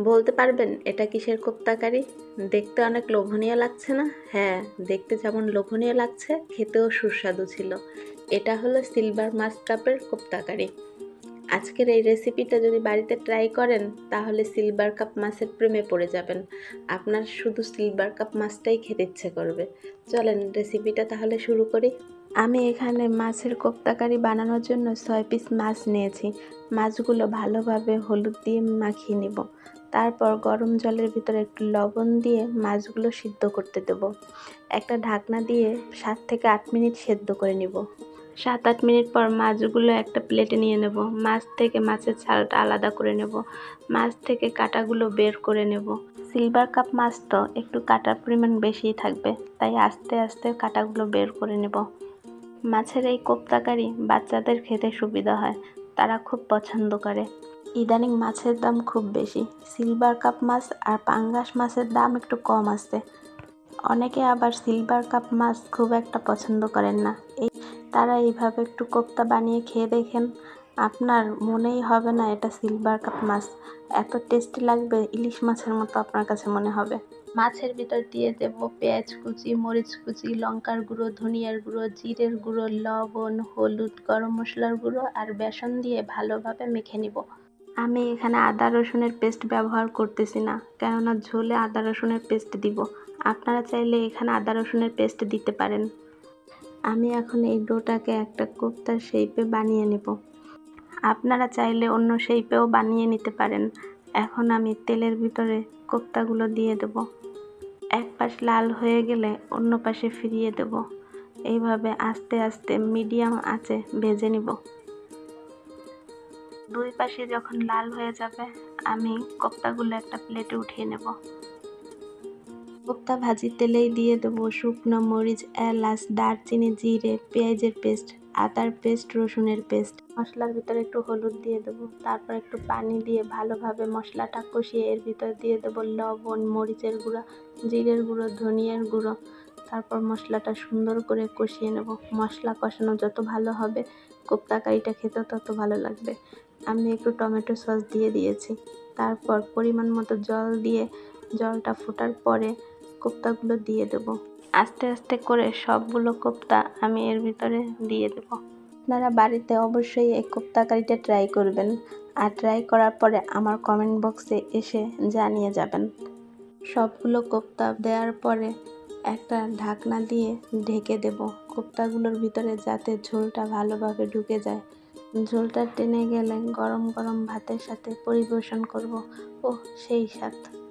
বলতে পারবেন, এটা কিসের কোপ্তাকারি? দেখতে অনেক লোভনীয় লাগছে না? হ্যাঁ দেখতে যেমন লোভনীয় লাগছে, খেতেও সুস্বাদু ছিল। এটা হলো সিলভার মাছ কাপের কোপ্তাকারি। আজকের এই রেসিপিটা যদি বাড়িতে ট্রাই করেন, তাহলে সিলভার কাপ মাছের প্রেমে পড়ে যাবেন। আপনার শুধু সিলভার কাপ মাছটাই খেতে ইচ্ছে করবে। চলেন রেসিপিটা তাহলে শুরু করি। আমি এখানে মাছের কোপ্তাকারি বানানোর জন্য ছয় পিস মাছ নিয়েছি। মাছগুলো ভালোভাবে হলুদ দিয়ে মাখিয়ে নেব। তারপর গরম জলের ভিতরে একটু লবণ দিয়ে মাছগুলো সিদ্ধ করতে দেব। একটা ঢাকনা দিয়ে সাত থেকে আট মিনিট সেদ্ধ করে নেব। সাত আট মিনিট পর মাছগুলো একটা প্লেটে নিয়ে নেব। মাছ থেকে মাছের ছালটা আলাদা করে নেব। মাছ থেকে কাঁটাগুলো বের করে নেব। সিলভার কাপ মাছ তো একটু কাটার পরিমাণ বেশিই থাকবে, তাই আস্তে আস্তে কাঁটাগুলো বের করে নেব। মাছের এই কোপ্তাকারি বাচ্চাদের খেতে সুবিধা হয়, তারা খুব পছন্দ করে। ইদানিং মাছের দাম খুব বেশি সিলভার কাপ মাছ আর পাঙ্গাস মাছের দাম একটু কম আছে অনেকে আবার সিলভার কাপ মাছ খুব একটা পছন্দ করেন না। এই তারা এইভাবে একটু কোপ্তা বানিয়ে খেয়ে দেখেন, আপনার মনেই হবে না এটা সিলভার কাপ মাছ। এত টেস্টি লাগবে ইলিশ মাছের মতো আপনার কাছে মনে হবে। মাছের ভিতর দিয়ে দেব পেঁয়াজ কুচি, মরিচ কুচি, লঙ্কার গুঁড়ো, ধনিয়ার গুঁড়ো, জিরের গুঁড়ো, লবণ, হলুদ, গরম মশলার গুঁড়ো আর বেসন দিয়ে ভালোভাবে মেখে নিব। আমি এখানে আদা রসুনের পেস্ট ব্যবহার করতেছি না, কেননা ঝোলে আদা রসুনের পেস্ট দিব। আপনারা চাইলে এখানে আদা রসুনের পেস্ট দিতে পারেন। আমি এখন এই ডোটাকে একটা কোপ্তার শেপে বানিয়ে নেব। আপনারা চাইলে অন্য শেপেও বানিয়ে নিতে পারেন। এখন আমি তেলের ভিতরে কোপ্তাগুলো দিয়ে দেব। এক পাশ লাল হয়ে গেলে অন্য পাশে ফিরিয়ে দেব। এইভাবে আস্তে আস্তে মিডিয়াম আঁচে ভেজে নিব। দুই পাশে যখন লাল হয়ে যাবে, আমি কোপ্তাগুলো একটা প্লেটে উঠিয়ে নেব। কোপ্তা ভাজি তেলেই দিয়ে দেবো শুকনো মরিচ, এলাচ, দারচিনি, জিরে, পেঁয়াজের পেস্ট আদার পেস্ট, রসুনের পেস্ট। মশলার ভিতরে একটু হলুদ দিয়ে দেবো। তারপর একটু পানি দিয়ে ভালোভাবে মশলাটা কষিয়ে এর ভিতর দিয়ে দেবো লবণ, মরিচের গুঁড়ো, জিরের গুঁড়ো, ধনিয়ার গুঁড়ো। তারপর মশলাটা সুন্দর করে কষিয়ে নেব। মশলা কষানো যত ভালো হবে, কোপ্তা কারিটা খেতে তত ভালো লাগবে। আমি একটু টমেটো সস দিয়ে দিয়েছি। তারপর পরিমাণ মতো জল দিয়ে জলটা ফোটার পরে কোপ্তাগুলো দিয়ে দেব। আস্তে আস্তে করে সবগুলো কোপ্তা আমি এর ভিতরে দিয়ে দেব। আপনারা বাড়িতে অবশ্যই এই কোপ্তা কারিটা ট্রাই করবেন। আর ট্রাই করার পরে আমার কমেন্ট বক্সে এসে জানিয়ে যাবেন। সবগুলো কোপ্তা দেওয়ার পরে একটা ঢাকনা দিয়ে ঢেকে দেব। কোপ্তাগুলোর ভিতরে যাতে ঝোলটা ভালোভাবে ঢুকে যায়। ঝোলটা টেনে গেলে গরম গরম ভাতের সাথে পরিবেশন করব। ও সেই স্বাদ।